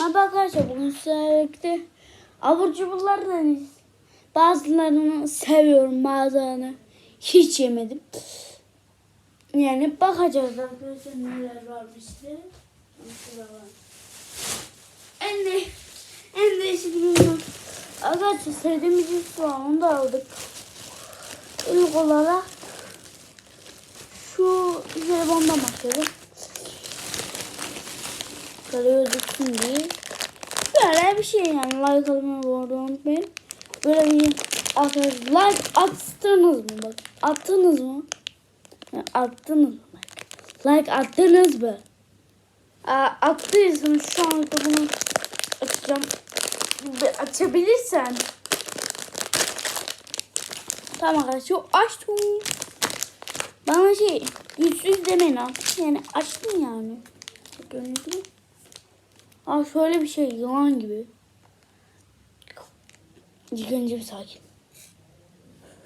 Merhaba arkadaşlar bugün birlikte abur cuburlardan bazılarını seviyorum bazılarını hiç yemedim. Yani bakacağız arkadaşlar neler varmış var. En de en değişik ürünler. Arkadaşlar sevdiğimiz var onu da aldık. İlk olarak şu jelibondan başlayalım. Böyle diye. Böyle bir şey yani like atmayı bu arada unutmayın. Böyle bir arkadaşlar like attınız mı bak attınız mı? Yani attınız mı? Like, attınız mı? Aa, attıysanız şu anda bunu açacağım. Bir Açabilirsen. Tamam arkadaşlar açtım. Bana şey güçsüz demeyin ha. Yani açtım yani. Gibi. Aa şöyle bir şey yılan gibi. İlk bir sakin.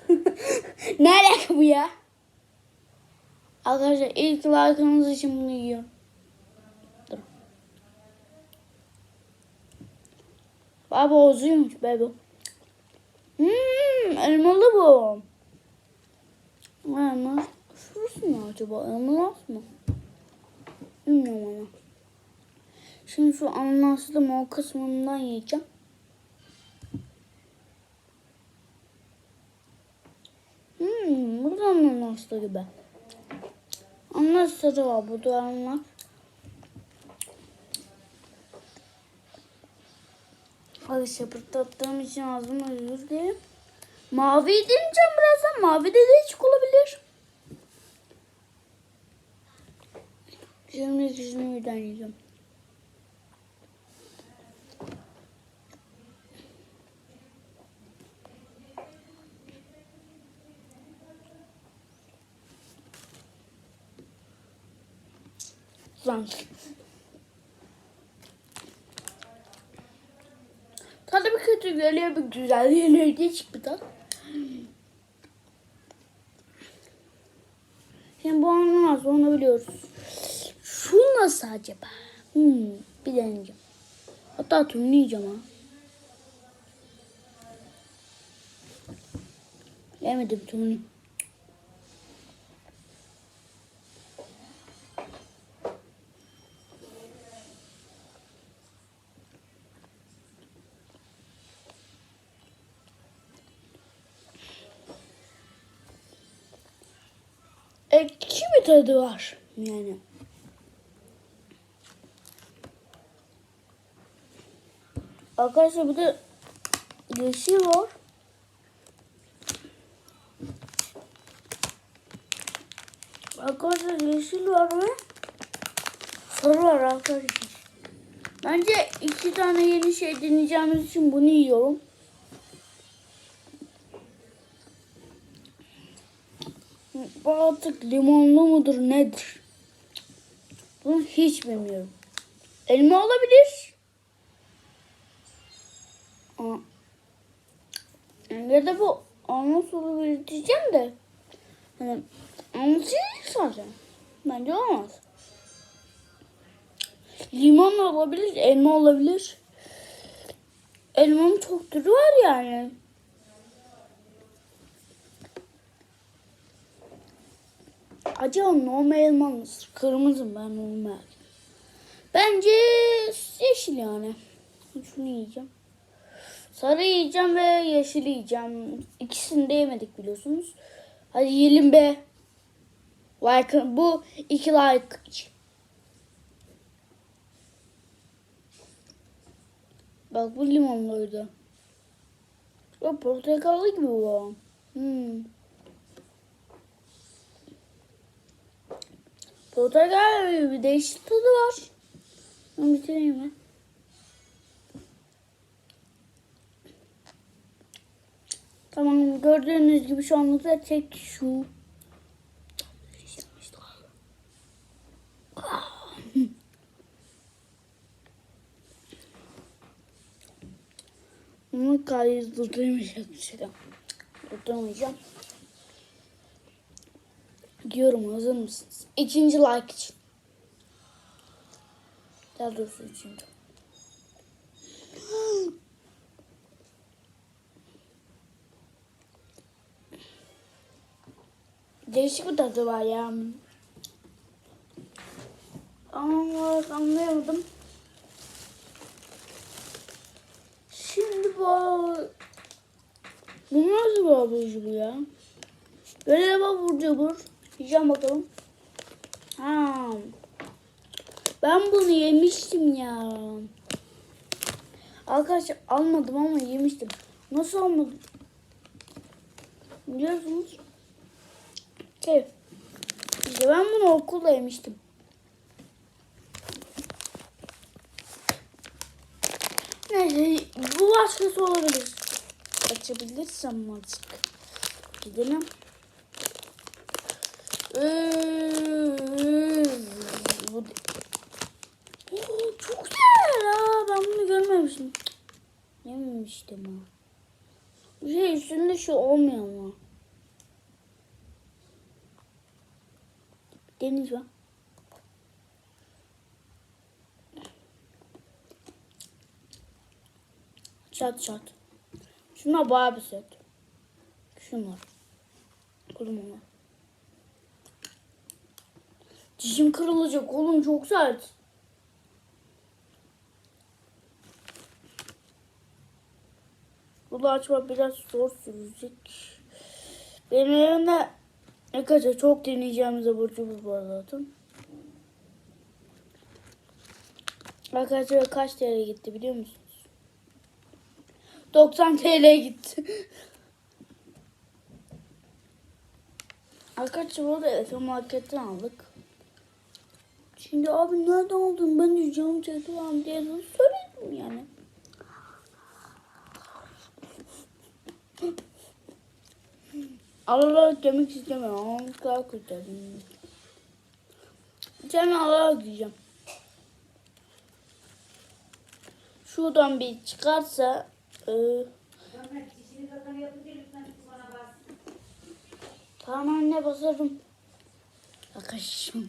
ne alaka bu ya? Arkadaşlar ilk like'ınız için bunu yiyorum. Dur. Baba bozuymuş be bu. Hmm, elmalı bu. Elma. Şurası mı acaba? Elmalı mı? Bilmiyorum ama. Şimdi şu ananaslı mol kısmından yiyeceğim. Hmm, bu da ananaslı gibi. Ananas tadı var bu da ananas. Hadi şapırtattığım için ağzım özür dilerim. Mavi deneyeceğim birazdan. Mavi de değişik olabilir. Şimdi bir deneyeceğim. Lan. Tadı bir kötü geliyor bir güzel geliyor değişik bir tat. Şimdi bu ananas onu biliyoruz. Şu nasıl acaba? Hmm, bir deneyeceğim. Hatta tümleyeceğim ha. Yemedim tümleyeyim. Ekşi bir tadı var yani. Arkadaşlar bir de yeşil var. Arkadaşlar yeşil var ve sarı var arkadaşlar. Bence iki tane yeni şey deneyeceğimiz için bunu yiyorum. Bu artık limonlu mudur nedir? Bunu hiç bilmiyorum. Elma olabilir. Ya da bu ananas olabilir diyeceğim de. Hani değil zaten. Bence olmaz. Limon olabilir, elma olabilir. Elmanın çok türü var yani. Acaba normal elma mı? Kırmızı mı? ben ediyorum. Bence yeşil yani. Şunu yiyeceğim. Sarı yiyeceğim ve yeşil yiyeceğim. İkisini de yemedik biliyorsunuz. Hadi yiyelim be. Like, bu iki like. Bak bu limonluydu. O portakallı gibi bu. Hmm. Portakal bir değişik tadı var. Ben bitireyim mi? Tamam gördüğünüz gibi şu anlıkta tek şu. Bunu kayız durdurmayacak bir Gidiyorum hazır mısınız? İkinci like için. Daha doğrusu üçüncü. Değişik bir tadı var ya. Ama anlayamadım. Şimdi bu... Bu nasıl bir abici bu ya? Böyle bak vur diyor. Yiyeceğim bakalım. Ha. Ben bunu yemiştim ya. Arkadaşlar almadım ama yemiştim. Nasıl almadım? Biliyorsunuz. Şey. İşte ben bunu okulda yemiştim. Neyse bu başkası olabilir. Açabilirsem azıcık. Gidelim. Ee, bu çok güzel ha. Ben bunu görmemiştim. Yememiştim ha. Şey üstünde şu olmuyor mu? Deniz var. Çat çat. Şuna bayağı bir set. Şunlar. Onlar. Dişim kırılacak oğlum çok sert. Bunu açmak biraz zor sürecek. Benim evimde ne kadar çok deneyeceğimiz abur cubur var zaten. Arkadaşlar kaç TL gitti biliyor musunuz? 90 TL gitti. Arkadaşlar burada Efe marketten aldık. Şimdi abi nereden aldın? Ben de canım çekti diye söyledim yani. Allah demek istemiyorum ama daha kötü. Sen Allah diyeceğim. Şuradan bir çıkarsa e, tamam anne basarım. Arkadaşım.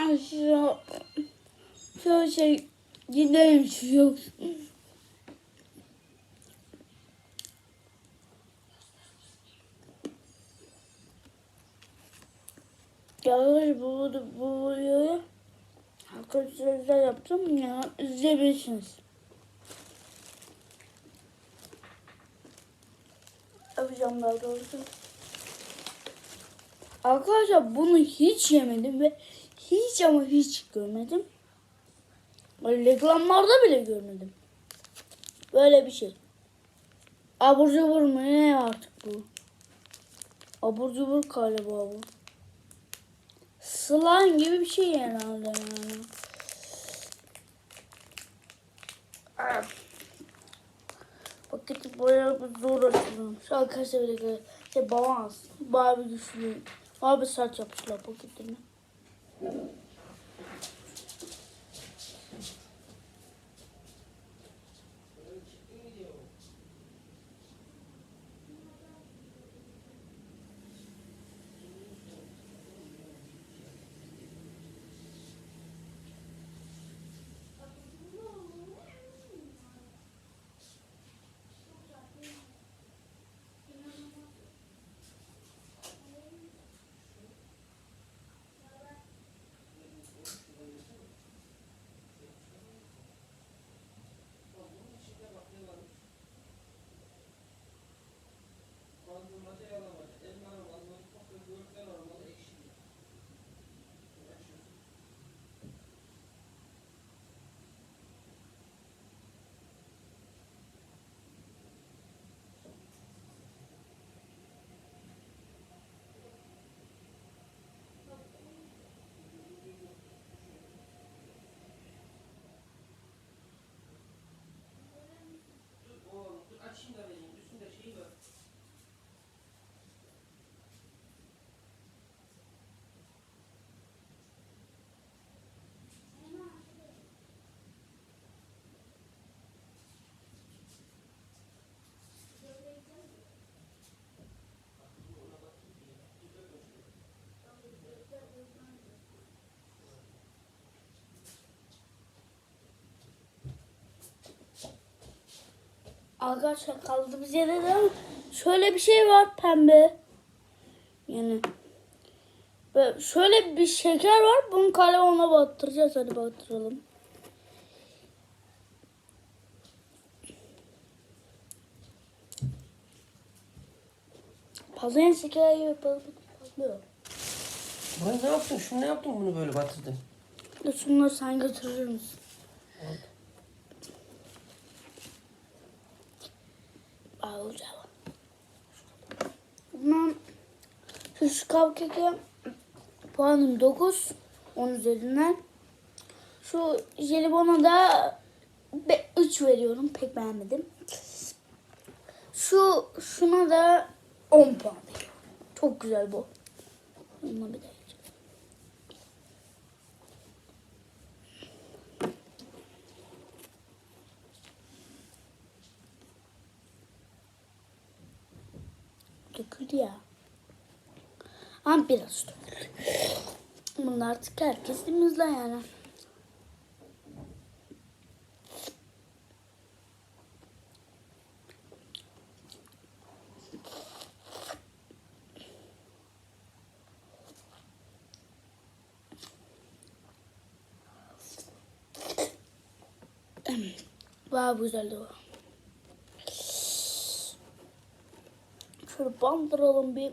Aşağı şöyle şey gidelim şu yok. Arkadaşlar bu, videoyu arkadaşlarla yaptım ya izleyebilirsiniz. Yapacağım daha doğrusu. Arkadaşlar bunu hiç yemedim ve hiç ama hiç görmedim. Böyle reklamlarda bile görmedim. Böyle bir şey. Abur cubur mu ne artık bu? Abur cubur galiba bu. Slime gibi bir şey herhalde yani. Paketi bayağı bir zor açıyorum. Şu arkadaşlar bir dakika. Şey balans. Bayağı bir güçlü. Bayağı bir sert yapmışlar paketini. Thank you. Arkadaşlar kaldı bize de şöyle bir şey var pembe. Yani böyle şöyle bir şeker var. Bunu kalemona battıracağız. Hadi battıralım. Patlayan şeker gibi patlıyor. Burayı ne yaptın? Şunu ne yaptın bunu böyle batırdın? Şunları sen götürür müsün? Alacağım. Bundan şu cupcake'e puanım 9. 10 üzerinden. Şu jelibona da 3 veriyorum. Pek beğenmedim. Şu şuna da 10 puan veriyorum. Çok güzel bu. Bununla bir de yiyeceğim. Döküldü ya. Ama biraz. Bunu artık herkes temizler yani. Vay güzeldi o. Şöyle bandıralım bir.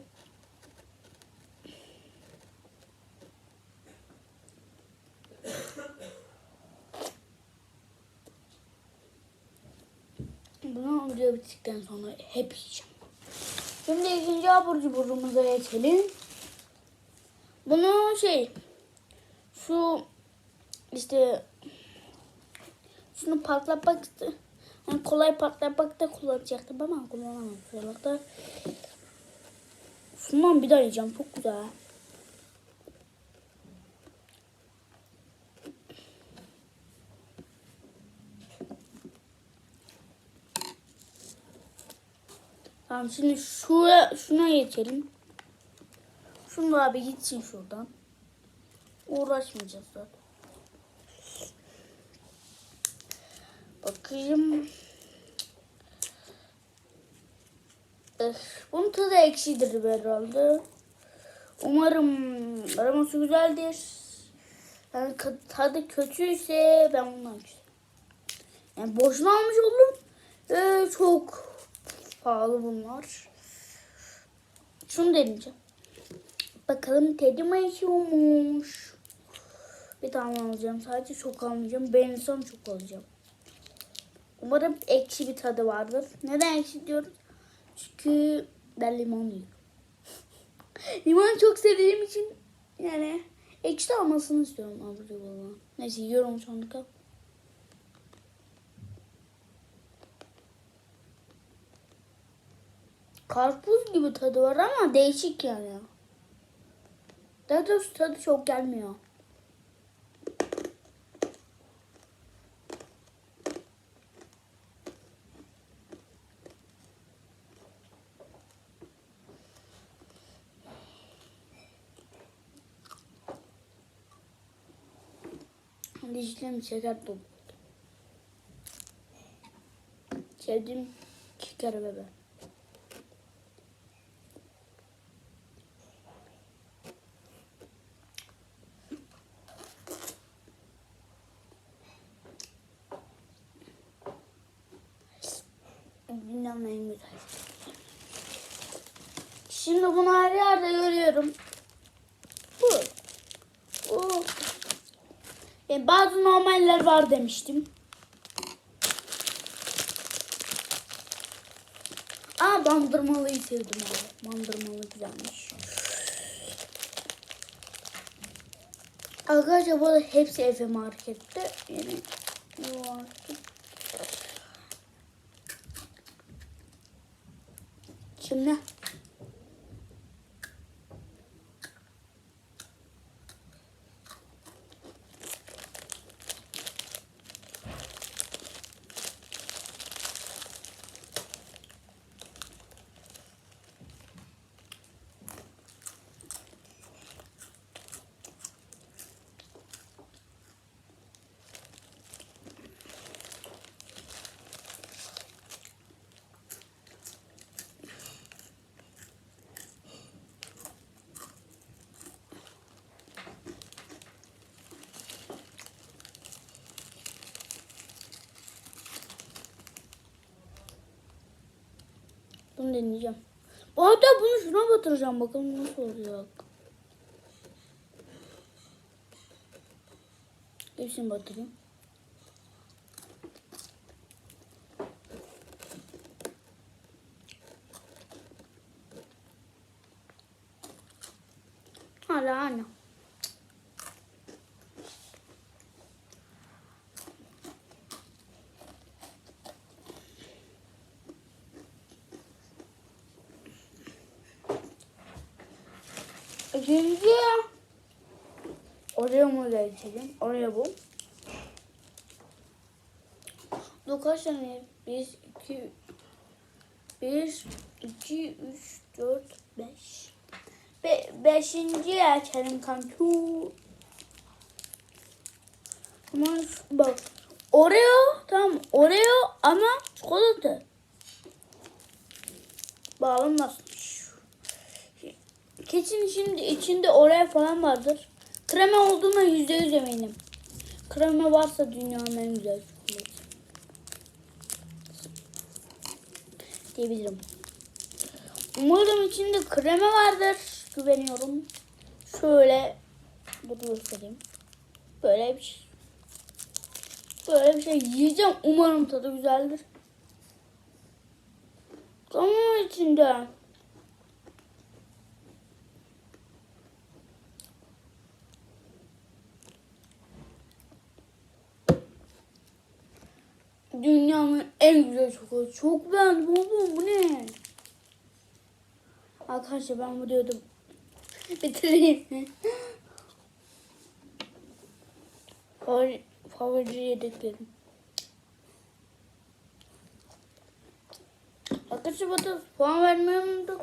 Bunu video bittikten sonra hep yiyeceğim. Şimdi ikinci abur cuburumuza geçelim. Bunu şey şu işte şunu patlatmak yani kolay patlatmak da kullanacaktım ama kullanamadım. Şundan bir daha yiyeceğim. Çok güzel. Tamam şimdi şuraya, şuna geçelim. Şunu abi gitsin şuradan. Uğraşmayacağız zaten. Bakayım. Eh, Bunun tadı ekşidir herhalde. Umarım aroması güzeldir. Yani tadı kötüyse ben bundan küserim. Yani boşuna almış oldum. Ee, çok pahalı bunlar. Şunu deneyeceğim. Bakalım tadı nasılmış. Bir tane alacağım. Sadece çok almayacağım. Beğenirsem çok alacağım. Umarım ekşi bir tadı vardır. Neden ekşi diyorum? Çünkü ben limon yiyorum. limon çok sevdiğim için yani ekşi almasını istiyorum abur cubur. Neyse yiyorum sonra. Karpuz gibi tadı var ama değişik yani. Daha doğrusu tadı çok gelmiyor. Dişlerim şeker dolu. Sevdiğim şeker bebe. Dünyanın en güzel. Şimdi bunu her yerde görüyorum. Bu. Bu. Yani bazı normaller var demiştim. Aa bandırmalıyı sevdim abi. Bandırmalı güzelmiş. Arkadaşlar bu arada hepsi Efe Market'te. Yani. Şimdi Bunu deneyeceğim. Arada bunu şuna batıracağım. Bakalım nasıl olacak. Hepsini batırayım. Hala aynı. İkinci oraya mı da? Oraya bu. Kaç tane? Bir, iki, bir, iki, üç, dört, beş. Be beşinci açalım kanku. Aman bak. Oreo tamam Oreo ama çikolata. Bağlanmazmış. Kesin şimdi içinde Oreo falan vardır. Krema olduğuna yüzde yüz eminim. Krema varsa dünyanın en güzel çikolatası. Diyebilirim. Umarım içinde krema vardır. Güveniyorum. Şöyle bunu göstereyim. Böyle bir şey. Böyle bir şey yiyeceğim. Umarım tadı güzeldir. Tamam içinde. Dünyanın en güzel çikolatası. Çok beğendim oğlum bu ne? Arkadaşlar ben bu diyordum. Bitireyim. Favori, favori yedeklerim. Arkadaşlar bana puan vermeyi unuttuk.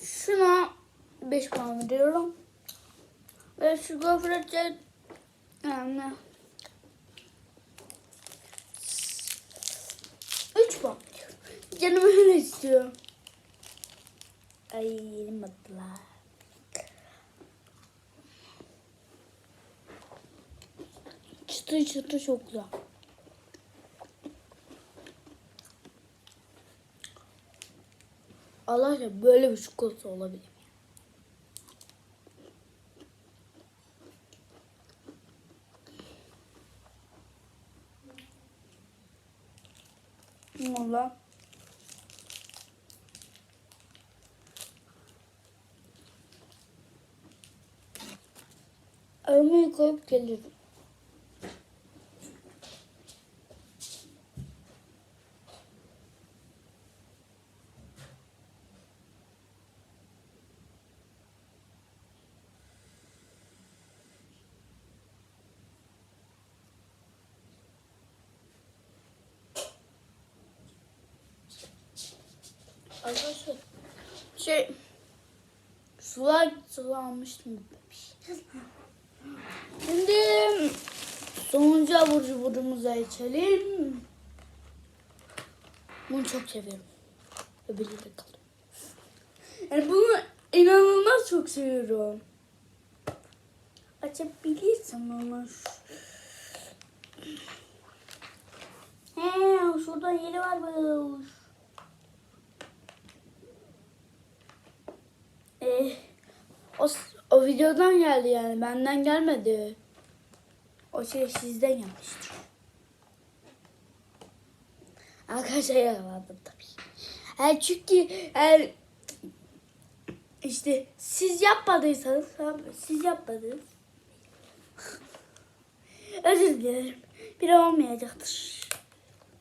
Şuna 5 puan veriyorum. Ve şu gofrete yani 3 puan. Canım öyle istiyor. Ay battılar. Çıtır çıtır çok güzel. Allah aşkına böyle bir çikolata olabilir mi? Valla. Aramayı koyup gelirim. Arkadaşlar şey sular sulanmıştım. Şimdi sonuncu abur cuburumuza içelim. Bunu çok seviyorum. Öbürleri de kaldı. Yani bunu inanılmaz çok seviyorum. Açabilirsem ama. He, şuradan yeri varmış. Ee, o, videodan geldi yani benden gelmedi. O şey sizden gelmiştir. Arkadaşlar yaralandım tabii. Yani çünkü yani işte siz yapmadıysanız tamam siz yapmadınız. Özür dilerim. Bir olmayacaktır.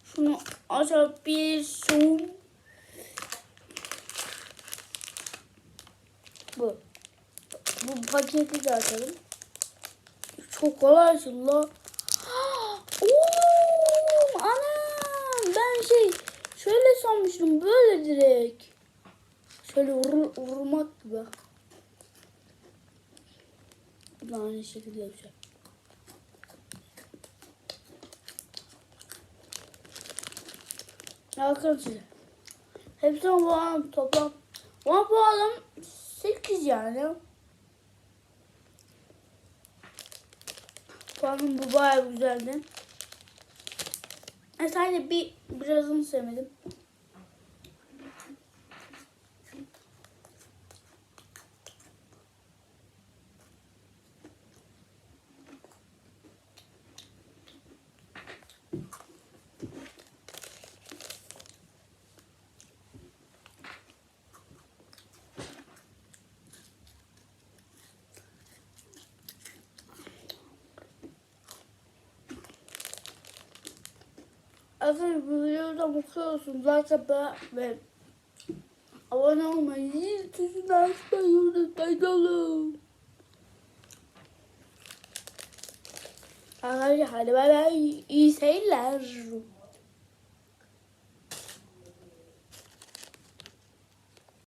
Şunu açabilirsem. Bu. Bu paketi de açalım. Çok kolay la. Oo, ana ben şey şöyle sanmıştım böyle direkt. Şöyle vur, vurmak gibi. Bu da aynı şekilde yapacağım. Arkadaşlar. Hepsine puan toplam. Puan puanım 8 yani. Puanım bu bayağı güzeldi. E sadece bir birazını sevmedim. Bu videoda mutlu olsun. Like beğen ve abone olmayı, zil tuşunu açmayı unutmayın. Arkadaşlar hadi bay bay. İyi seyirler.